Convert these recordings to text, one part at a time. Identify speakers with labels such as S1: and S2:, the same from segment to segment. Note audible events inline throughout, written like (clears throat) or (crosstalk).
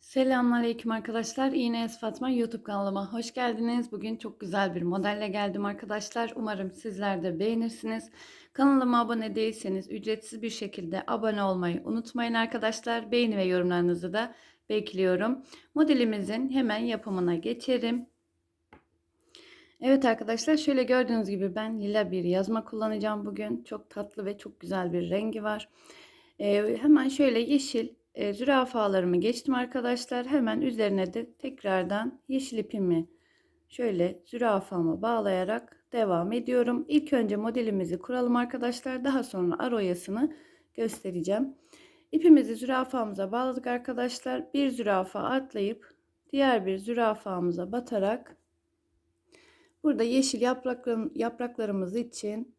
S1: Selamünaleyküm arkadaşlar. İğne Fatma YouTube kanalıma hoş geldiniz. Bugün çok güzel bir modelle geldim arkadaşlar. Umarım sizler de beğenirsiniz. Kanalıma abone değilseniz ücretsiz bir şekilde abone olmayı unutmayın arkadaşlar. Beğeni ve yorumlarınızı da bekliyorum. Modelimizin hemen yapımına geçelim. Evet arkadaşlar şöyle gördüğünüz gibi ben lila bir yazma kullanacağım bugün. Çok tatlı ve çok güzel bir rengi var. Ee, hemen şöyle yeşil e, zürafalarımı geçtim arkadaşlar. Hemen üzerine de tekrardan yeşil ipimi şöyle zürafama bağlayarak devam ediyorum. İlk önce modelimizi kuralım arkadaşlar. Daha sonra aroyasını göstereceğim. İpimizi zürafamıza bağladık arkadaşlar. Bir zürafa atlayıp diğer bir zürafamıza batarak burada yeşil yapraklarım, yapraklarımız için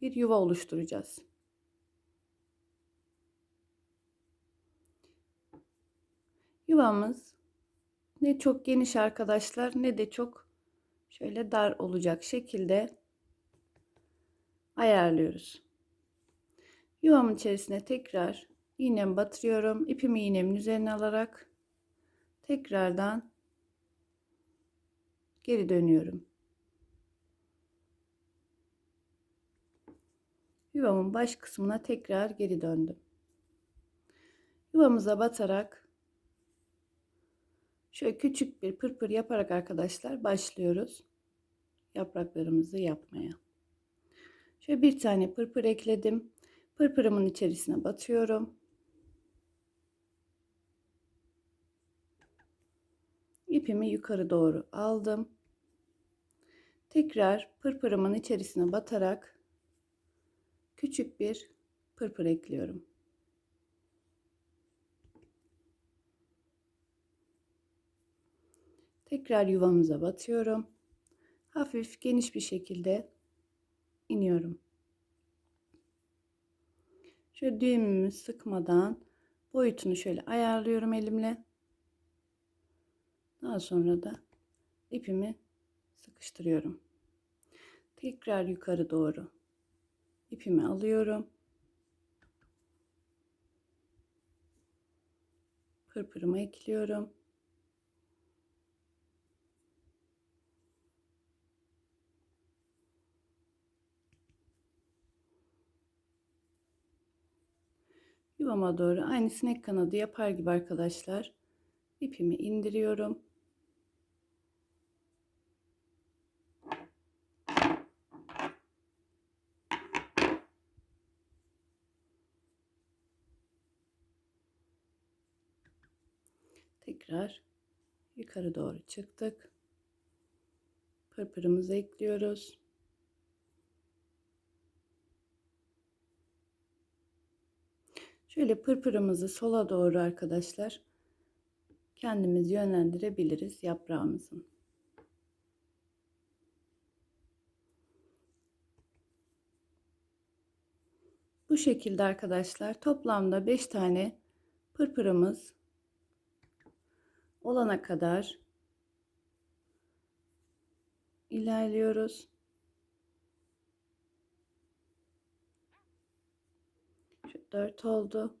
S1: bir yuva oluşturacağız. Yuvamız ne çok geniş arkadaşlar ne de çok şöyle dar olacak şekilde ayarlıyoruz. Yuvamın içerisine tekrar iğnemi batırıyorum. İpimi iğnemin üzerine alarak tekrardan geri dönüyorum. Yuvamın baş kısmına tekrar geri döndüm. Yuvamıza batarak Şöyle küçük bir pırpır yaparak arkadaşlar başlıyoruz. Yapraklarımızı yapmaya. Şöyle bir tane pırpır ekledim. Pırpırımın içerisine batıyorum. İpimi yukarı doğru aldım. Tekrar pırpırımın içerisine batarak küçük bir pırpır ekliyorum. Tekrar yuvamıza batıyorum. Hafif geniş bir şekilde iniyorum. Şöyle düğümümü sıkmadan boyutunu şöyle ayarlıyorum elimle. Daha sonra da ipimi sıkıştırıyorum. Tekrar yukarı doğru ipimi alıyorum. Pırpırımı ekliyorum. Yuvama doğru aynı sinek kanadı yapar gibi arkadaşlar ipimi indiriyorum. Tekrar yukarı doğru çıktık. Pırpırımızı ekliyoruz. Şöyle pırpırımızı sola doğru arkadaşlar kendimiz yönlendirebiliriz yaprağımızın. Bu şekilde arkadaşlar toplamda 5 tane pırpırımız olana kadar ilerliyoruz. 4 oldu.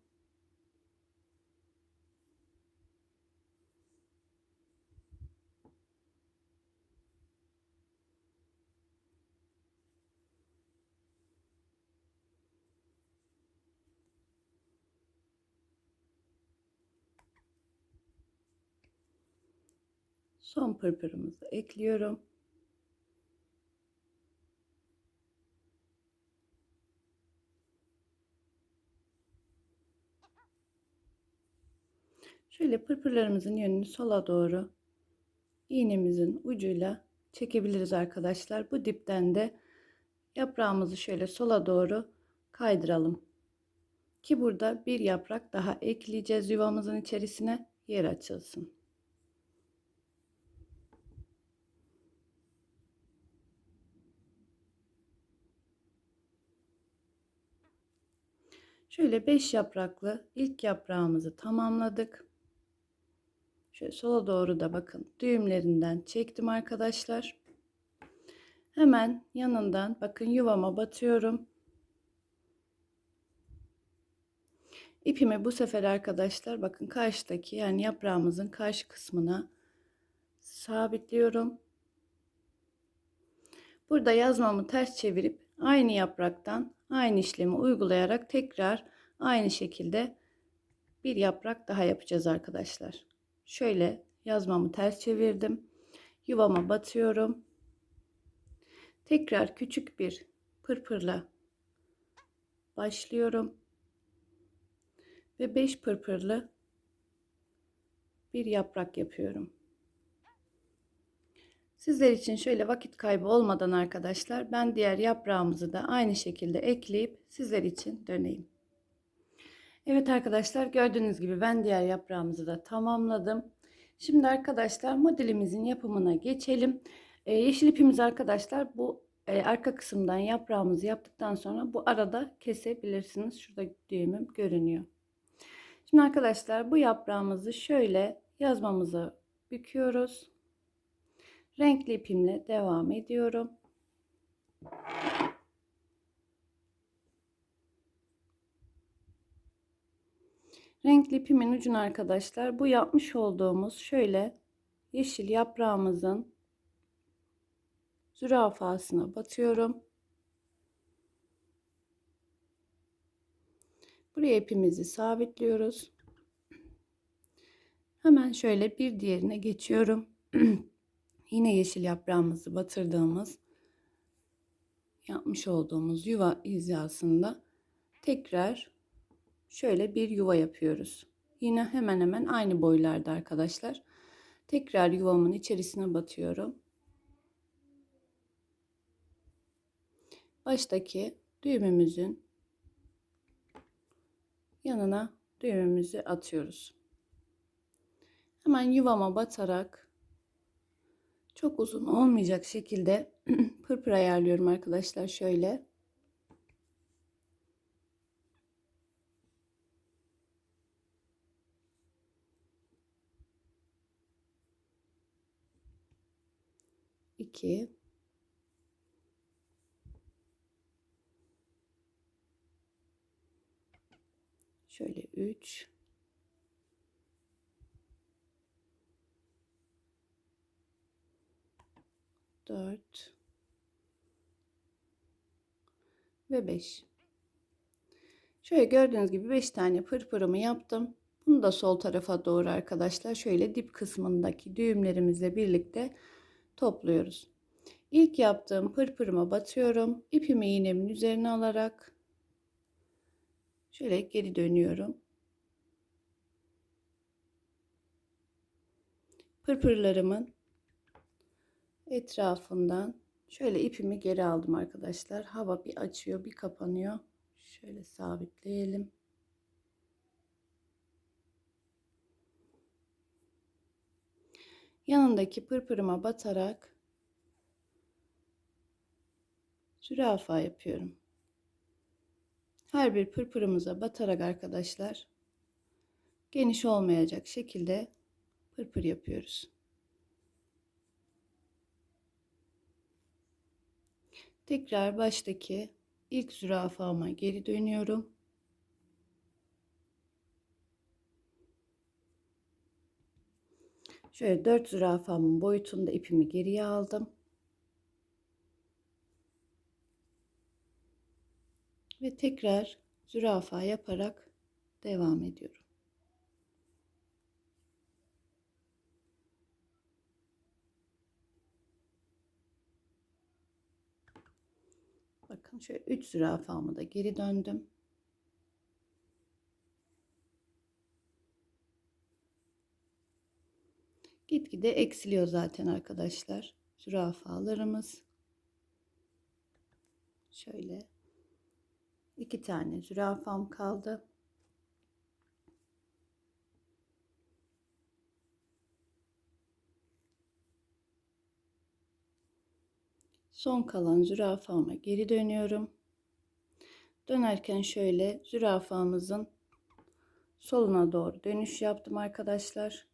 S1: Son pırpırımızı ekliyorum. Şöyle pırpırlarımızın yönünü sola doğru iğnemizin ucuyla çekebiliriz arkadaşlar. Bu dipten de yaprağımızı şöyle sola doğru kaydıralım. Ki burada bir yaprak daha ekleyeceğiz yuvamızın içerisine yer açılsın. Şöyle 5 yapraklı ilk yaprağımızı tamamladık. Şöyle sola doğru da bakın düğümlerinden çektim arkadaşlar. Hemen yanından bakın yuvama batıyorum. İpimi bu sefer arkadaşlar bakın karşıdaki yani yaprağımızın karşı kısmına sabitliyorum. Burada yazmamı ters çevirip aynı yapraktan aynı işlemi uygulayarak tekrar aynı şekilde bir yaprak daha yapacağız arkadaşlar. Şöyle yazmamı ters çevirdim. Yuvama batıyorum. Tekrar küçük bir pırpırla başlıyorum. Ve 5 pırpırlı bir yaprak yapıyorum. Sizler için şöyle vakit kaybı olmadan arkadaşlar ben diğer yaprağımızı da aynı şekilde ekleyip sizler için döneyim. Evet arkadaşlar gördüğünüz gibi ben diğer yaprağımızı da tamamladım. Şimdi arkadaşlar modelimizin yapımına geçelim. Ee, yeşil ipimiz arkadaşlar bu e, arka kısımdan yaprağımızı yaptıktan sonra bu arada kesebilirsiniz. Şurada düğümüm görünüyor. Şimdi arkadaşlar bu yaprağımızı şöyle yazmamıza büküyoruz. Renkli ipimle devam ediyorum. Renkli ipimin ucunu arkadaşlar bu yapmış olduğumuz şöyle yeşil yaprağımızın zürafasına batıyorum. Buraya ipimizi sabitliyoruz. Hemen şöyle bir diğerine geçiyorum. (clears throat) Yine yeşil yaprağımızı batırdığımız yapmış olduğumuz yuva hizasında tekrar şöyle bir yuva yapıyoruz. Yine hemen hemen aynı boylarda arkadaşlar. Tekrar yuvamın içerisine batıyorum. Baştaki düğümümüzün yanına düğümümüzü atıyoruz. Hemen yuvama batarak çok uzun olmayacak şekilde (clears throat) pırpır ayarlıyorum arkadaşlar şöyle. İki. Şöyle üç. 4 ve 5. Şöyle gördüğünüz gibi 5 tane pırpırımı yaptım. Bunu da sol tarafa doğru arkadaşlar şöyle dip kısmındaki düğümlerimizle birlikte topluyoruz. İlk yaptığım pırpırıma batıyorum. İpimi iğnemin üzerine alarak şöyle geri dönüyorum. Pırpırlarımın etrafından şöyle ipimi geri aldım arkadaşlar. Hava bir açıyor bir kapanıyor. Şöyle sabitleyelim. Yanındaki pırpırıma batarak zürafa yapıyorum. Her bir pırpırımıza batarak arkadaşlar geniş olmayacak şekilde pırpır yapıyoruz. Tekrar baştaki ilk zürafama geri dönüyorum. Şöyle dört zürafamın boyutunda ipimi geriye aldım. Ve tekrar zürafa yaparak devam ediyorum. Bakın şöyle 3 zürafamı da geri döndüm. Gitgide eksiliyor zaten arkadaşlar. Zürafalarımız. Şöyle iki tane zürafam kaldı. Son kalan zürafama geri dönüyorum. Dönerken şöyle zürafamızın soluna doğru dönüş yaptım arkadaşlar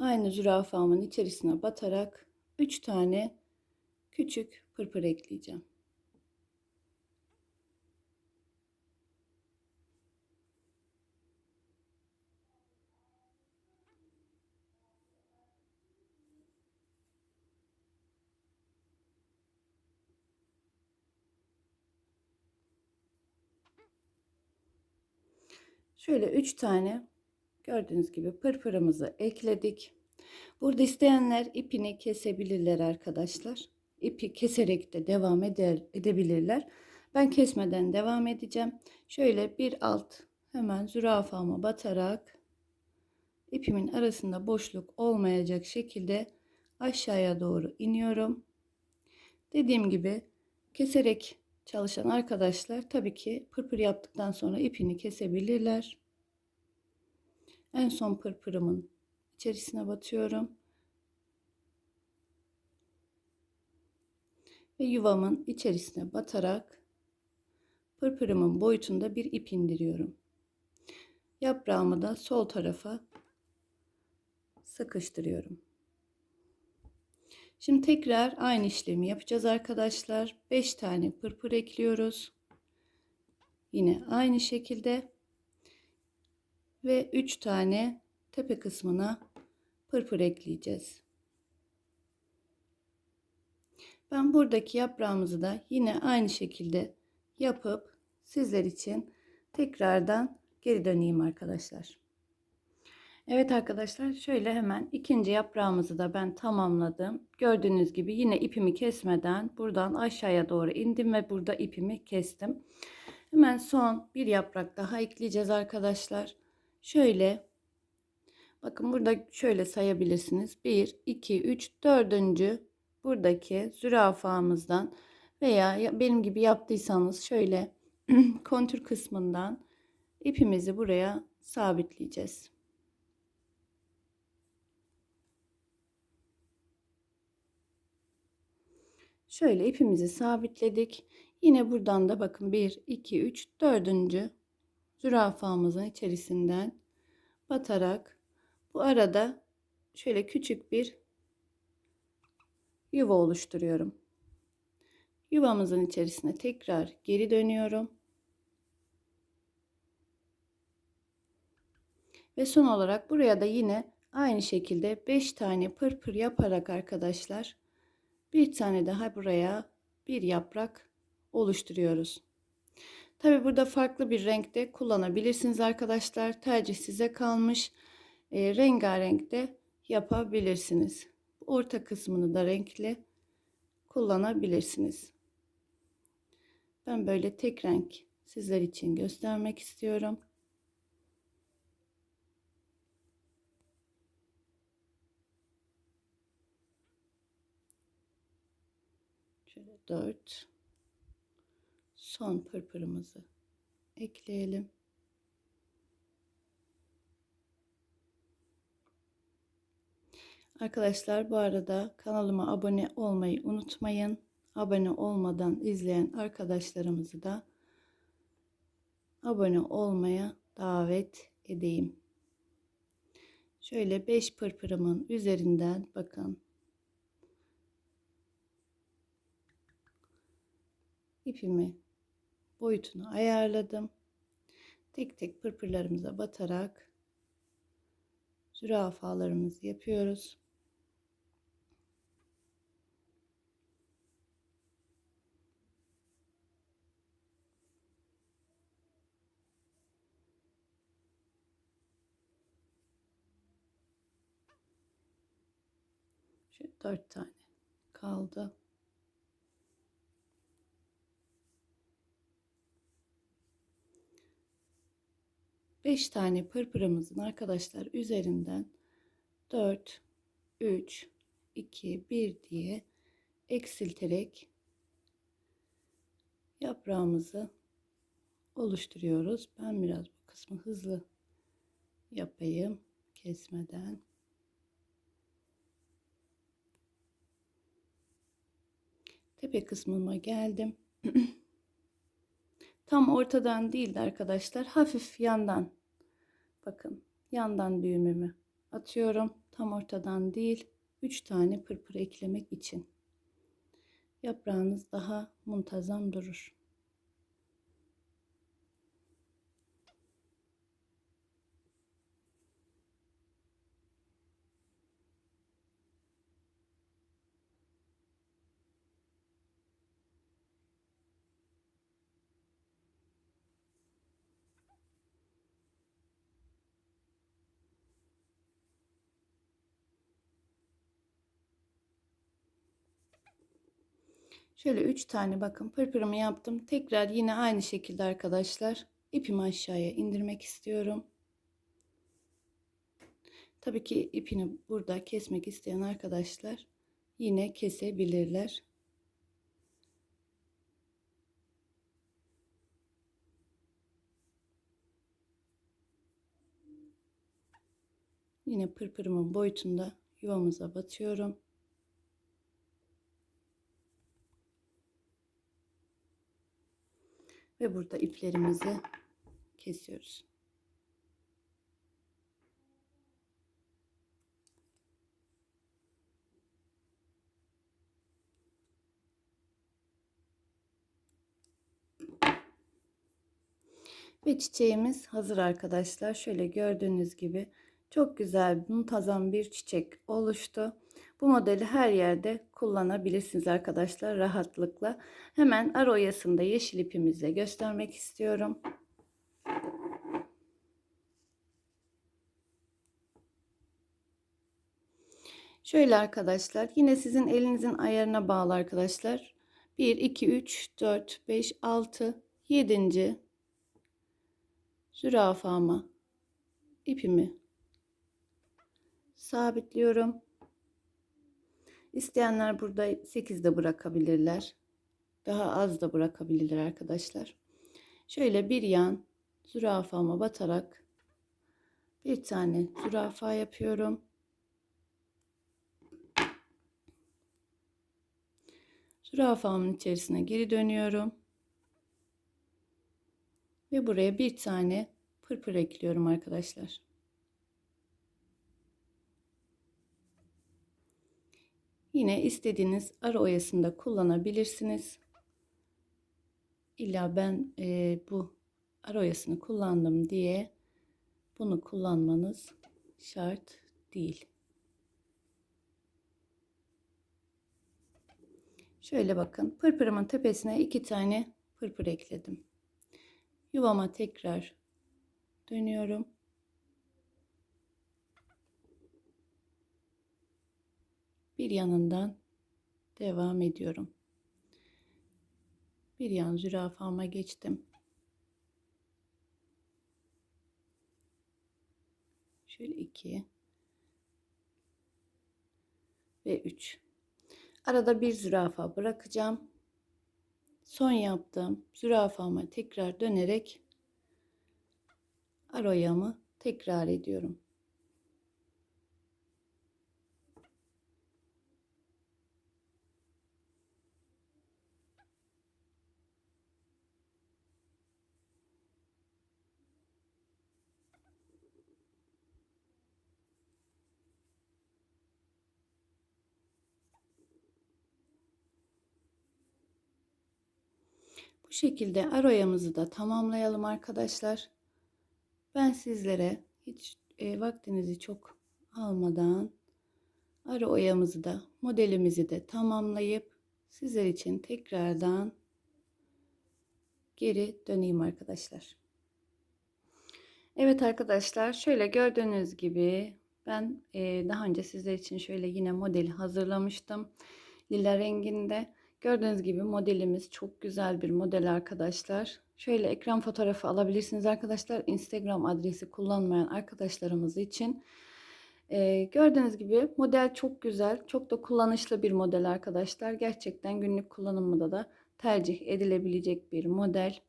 S1: aynı zürafamın içerisine batarak 3 tane küçük pırpır ekleyeceğim. Şöyle 3 tane gördüğünüz gibi pırpırımızı ekledik. Burada isteyenler ipini kesebilirler arkadaşlar. İpi keserek de devam eder, edebilirler. Ben kesmeden devam edeceğim. Şöyle bir alt hemen zürafama batarak ipimin arasında boşluk olmayacak şekilde aşağıya doğru iniyorum. Dediğim gibi keserek çalışan arkadaşlar tabii ki pırpır yaptıktan sonra ipini kesebilirler. En son pırpırımın içerisine batıyorum. Ve yuvamın içerisine batarak pırpırımın boyutunda bir ip indiriyorum. Yaprağımı da sol tarafa sıkıştırıyorum. Şimdi tekrar aynı işlemi yapacağız arkadaşlar. 5 tane pırpır ekliyoruz. Yine aynı şekilde ve 3 tane tepe kısmına pırpır ekleyeceğiz. Ben buradaki yaprağımızı da yine aynı şekilde yapıp sizler için tekrardan geri döneyim arkadaşlar. Evet arkadaşlar şöyle hemen ikinci yaprağımızı da ben tamamladım. Gördüğünüz gibi yine ipimi kesmeden buradan aşağıya doğru indim ve burada ipimi kestim. Hemen son bir yaprak daha ekleyeceğiz arkadaşlar. Şöyle bakın burada şöyle sayabilirsiniz. 1, 2, 3, 4. buradaki zürafamızdan veya benim gibi yaptıysanız şöyle (clears throat) kontür kısmından ipimizi buraya sabitleyeceğiz. Şöyle ipimizi sabitledik. Yine buradan da bakın 1, 2, 3, 4. zürafamızın içerisinden batarak bu arada şöyle küçük bir yuva oluşturuyorum. Yuvamızın içerisine tekrar geri dönüyorum. Ve son olarak buraya da yine aynı şekilde 5 tane pırpır yaparak arkadaşlar bir tane daha buraya bir yaprak oluşturuyoruz. Tabi burada farklı bir renkte kullanabilirsiniz arkadaşlar. Tercih size kalmış. E, rengarenk de yapabilirsiniz. Orta kısmını da renkli kullanabilirsiniz. Ben böyle tek renk sizler için göstermek istiyorum. Şöyle 4 son pırpırımızı ekleyelim. Arkadaşlar bu arada kanalıma abone olmayı unutmayın. Abone olmadan izleyen arkadaşlarımızı da abone olmaya davet edeyim. Şöyle 5 pırpırımın üzerinden bakın ipimi boyutunu ayarladım. Tek tek pırpırlarımıza batarak zürafalarımızı yapıyoruz. Şu dört tane kaldı. 5 tane pırpırımızın arkadaşlar üzerinden 4, 3, 2, 1 diye eksilterek yaprağımızı oluşturuyoruz. Ben biraz bu kısmı hızlı yapayım kesmeden. Tepe kısmıma geldim. (clears throat) Tam ortadan değil de arkadaşlar hafif yandan bakın yandan düğümümü atıyorum. Tam ortadan değil 3 tane pırpır eklemek için. Yaprağınız daha muntazam durur. Şöyle 3 tane bakın pırpırımı yaptım. Tekrar yine aynı şekilde arkadaşlar ipimi aşağıya indirmek istiyorum. Tabii ki ipini burada kesmek isteyen arkadaşlar yine kesebilirler. Yine pırpırımın boyutunda yuvamıza batıyorum. Ve burada iplerimizi kesiyoruz. Ve çiçeğimiz hazır arkadaşlar. Şöyle gördüğünüz gibi çok güzel, muntazam bir çiçek oluştu. Bu modeli her yerde kullanabilirsiniz arkadaşlar rahatlıkla. Hemen ara oyasında yeşil ipimizle göstermek istiyorum. Şöyle arkadaşlar yine sizin elinizin ayarına bağlı arkadaşlar. 1, 2, 3, 4, 5, 6, 7. zürafama ipimi sabitliyorum. İsteyenler burada 8 de bırakabilirler. Daha az da bırakabilirler arkadaşlar. Şöyle bir yan zürafama batarak bir tane zürafa yapıyorum. Zürafamın içerisine geri dönüyorum. Ve buraya bir tane pırpır ekliyorum arkadaşlar. Yine istediğiniz ara oyasında kullanabilirsiniz. İlla ben e, bu ara oyasını kullandım diye bunu kullanmanız şart değil. Şöyle bakın pırpırımın tepesine iki tane pırpır ekledim. Yuvama tekrar dönüyorum. Bir yanından devam ediyorum. Bir yan zürafama geçtim. Şöyle iki ve üç. Arada bir zürafa bırakacağım. Son yaptığım zürafama tekrar dönerek aroyamı tekrar ediyorum. Bu şekilde aroyamızı da tamamlayalım arkadaşlar. Ben sizlere hiç e, vaktinizi çok almadan ara oyamızı da modelimizi de tamamlayıp sizler için tekrardan geri döneyim arkadaşlar. Evet arkadaşlar şöyle gördüğünüz gibi ben e, daha önce sizler için şöyle yine modeli hazırlamıştım. Lila renginde. Gördüğünüz gibi modelimiz çok güzel bir model arkadaşlar. Şöyle ekran fotoğrafı alabilirsiniz arkadaşlar. Instagram adresi kullanmayan arkadaşlarımız için. Ee, gördüğünüz gibi model çok güzel. Çok da kullanışlı bir model arkadaşlar. Gerçekten günlük kullanımda da tercih edilebilecek bir model.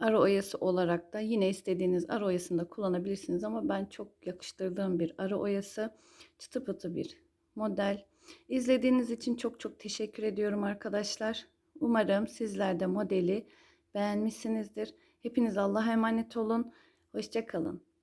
S1: Ara oyası olarak da yine istediğiniz ara oyasında kullanabilirsiniz ama ben çok yakıştırdığım bir ara oyası. Çıtı pıtı bir model. İzlediğiniz için çok çok teşekkür ediyorum arkadaşlar. Umarım sizler de modeli beğenmişsinizdir. Hepiniz Allah'a emanet olun. Hoşçakalın.